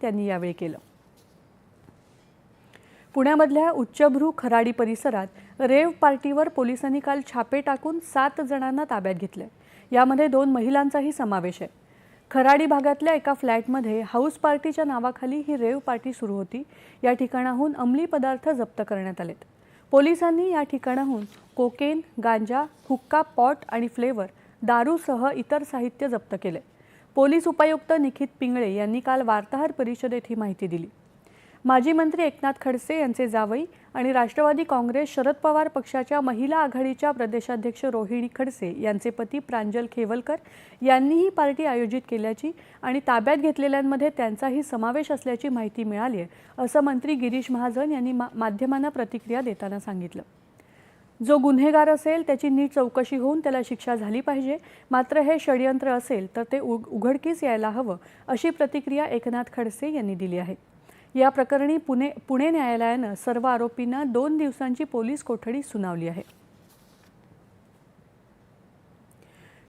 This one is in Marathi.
त्यांनी यावेळी केलं. पुण्यामधल्या उच्चभ्रू खराडी परिसरात रेव पार्टीवर पोलिसांनी काल छापे टाकून सात जणांना ताब्यात घेतले. यामध्ये दोन महिलांचाही समावेश आहे. खराडी भागातल्या एका फ्लॅटमध्ये हाऊस पार्टीच्या नावाखाली ही रेव पार्टी सुरू होती. या ठिकाणाहून अंमली पदार्थ जप्त करण्यात आलेत. पोलिसांनी या ठिकाणाहून कोकेन गांजा हुक्का पॉट आणि फ्लेवर दारूसह इतर साहित्य जप्त केले. पोलीस उपायुक्त निखित पिंगळे यांनी काल वार्ताहर परिषदेत ही माहिती दिली. माजी मंत्री एकनाथ खडसे यांचे जावई आणि राष्ट्रवादी काँग्रेस शरद पवार पक्षाच्या महिला आघाडीच्या प्रदेशाध्यक्ष रोहिणी खडसे यांचे पती प्रांजल खेवलकर यांनीही पार्टी आयोजित केल्याची आणि ताब्यात घेतलेल्यांमध्ये त्यांचाही समावेश असल्याची माहिती मिळाली आहे असं मंत्री गिरीश महाजन यांनी मा माध्यमांना प्रतिक्रिया देताना सांगितलं. जो गुन्हेगार असेल त्याची नीट चौकशी होऊन त्याला शिक्षा झाली पाहिजे. मात्र हे षडयंत्र असेल तर ते उघ उघडकीस यायला हवं अशी प्रतिक्रिया एकनाथ खडसे यांनी दिली आहे. या प्रकरणी पुणे पुणे न्यायालयानं सर्व आरोपींना दोन दिवसांची पोलीस कोठडी सुनावली आहे.